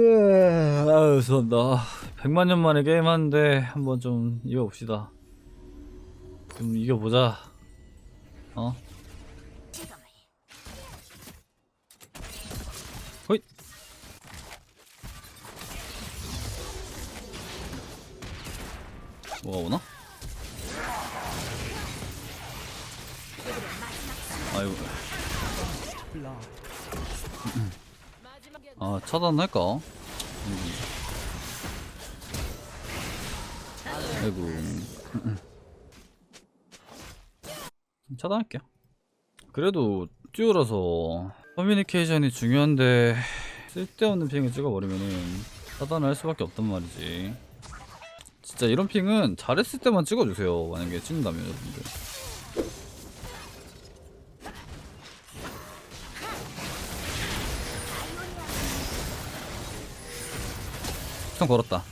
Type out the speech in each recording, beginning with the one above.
아유 죄송합니다 100만 년 만에 게임하는데 한번 좀 이겨봅시다 좀 이겨보자 어? 호잇 뭐가 오나? 아이고 아 차단할까? 음. 아이고. 차단할게요. 그래도 듀오라서 커뮤니케이션이 중요한데 쓸데없는 핑을 찍어버리면은 차단을 할 수밖에 없단 말이지. 진짜 이런 핑은 잘했을 때만 찍어주세요. 만약에 찍는다면 여러분들 수상 걸었다.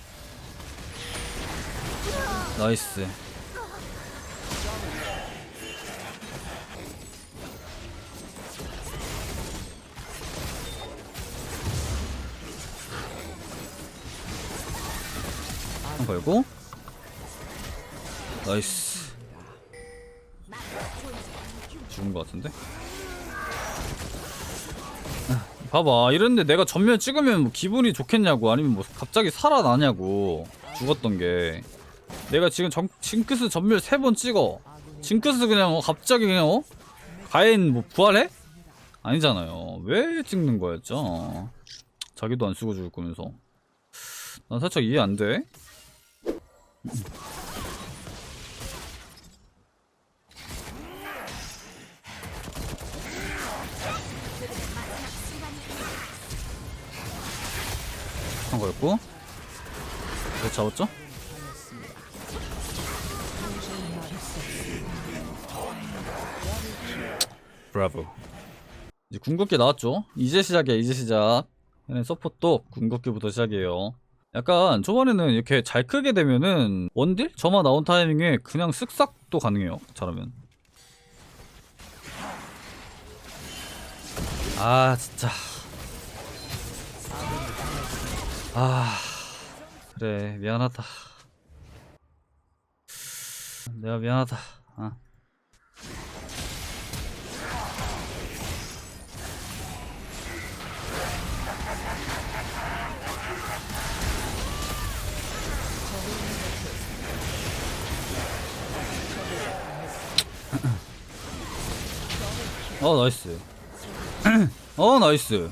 나이스. 한 걸고. 나이스. 죽은 것 같은데? 아, 봐봐 이랬는데 내가 전면 찍으면 뭐 기분이 좋겠냐고 아니면 뭐 갑자기 살아나냐고 죽었던 게 내가 지금 정, 징크스 전멸 세 번 찍어 징크스 그냥 어, 갑자기 그냥 어? 가인 뭐 부활해? 아니잖아요 왜 찍는 거였죠 자기도 안 쓰고 죽을 거면서 난 살짝 이해 안 돼. 한 거였고. 왜 잡았죠? 브라보. 이제 궁극기 나왔죠? 이제 시작이야, 이제 시작. 얘네 서포트도 궁극기부터 시작이에요. 약간 초반에는 이렇게 잘 크게 되면은 원딜? 점화 나온 타이밍에 그냥 쓱싹도 가능해요. 잘하면. 아 진짜. 아 그래 미안하다. 내가 미안하다. 아. 어 나이스 어 나이스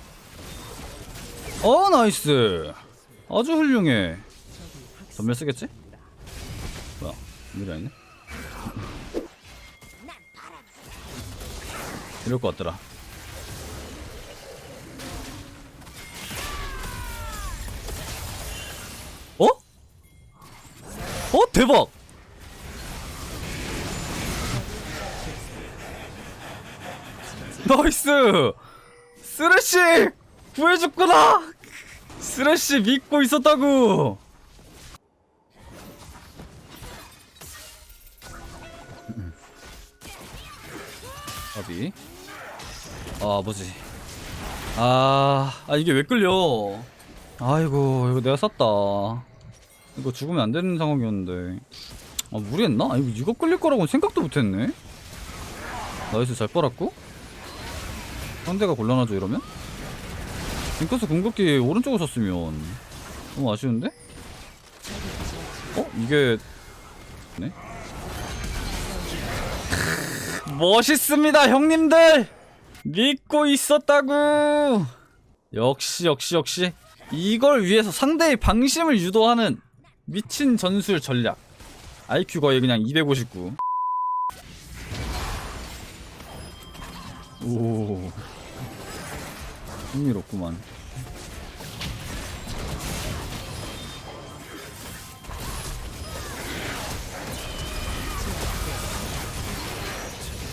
어 나이스 아주 훌륭해 전멸 쓰겠지? 뭐야 일이 아니네 이럴 것 같더라 어? 어 대박 나이스! 쓰레쉬! 구해줬구나! 쓰레쉬 믿고 있었다고! 아비. 아, 뭐지. 아, 아, 이게 왜 끌려. 아이고, 이거 내가 샀다. 이거 죽으면 안 되는 상황이었는데. 아, 무리했나? 아, 이거, 이거 끌릴 거라고는 생각도 못 했네? 나이스, 잘 빨았고? 상대가 곤란하죠 이러면? 징크스 궁극기 오른쪽을 썼으면 너무 아쉬운데? 어? 이게 네? 멋있습니다 형님들! 믿고 있었다고! 역시 역시 역시 이걸 위해서 상대의 방심을 유도하는 미친 전술 전략 IQ 거의 그냥 259 오 흥미롭구만.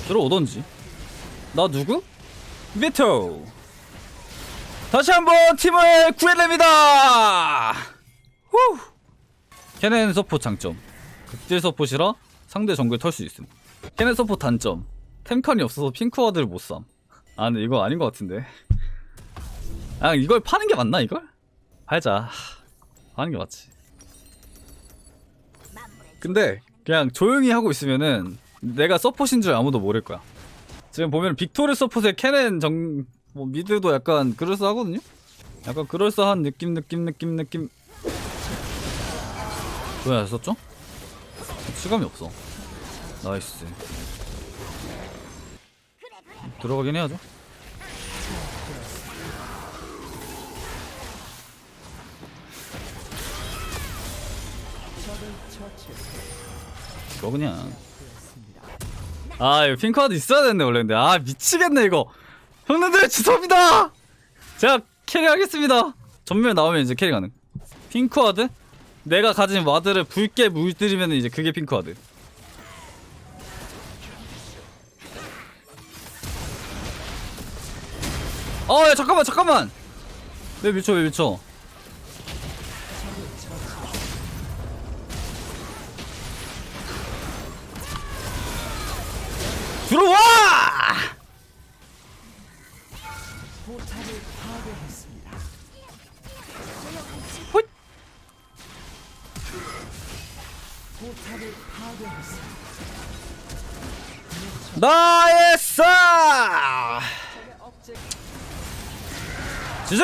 들어오던지. 나 누구? 미토. 다시 한번 팀을 구해냅니다. 후! 캐넨 서포 장점. 극딜 서포시라 상대 정글 털 수 있음. 캐넨 서포 단점. 템칸이 없어서 핑크와드를 못 삼. 아 근데 이거 아닌 것 같은데 아 이걸 파는 게 맞나 이걸? 팔자. 하는 게 맞지. 근데 그냥 조용히 하고 있으면은 내가 서폿인 줄 아무도 모를 거야. 지금 보면 빅토르 서폿의 캐넨 정... 뭐 미드도 약간 그럴싸하거든요? 약간 그럴싸한 느낌 느낌 느낌 느낌. 왜안 썼죠? 시감이 없어. 나이스. 들어가긴 해야죠 이거 그냥. 아 이거 핑크카드 있어야 되는데 원래 근데. 아 미치겠네 이거. 형님들 죄송합니다. 제가 캐리하겠습니다. 전멸 나오면 이제 캐리 가능. 핑크와드? 내가 가진 와드를 붉게 물들이면 이제 그게 핑크와드. 어야 잠깐만 잠깐만. 왜 미쳐 왜 미쳐 나이스 지지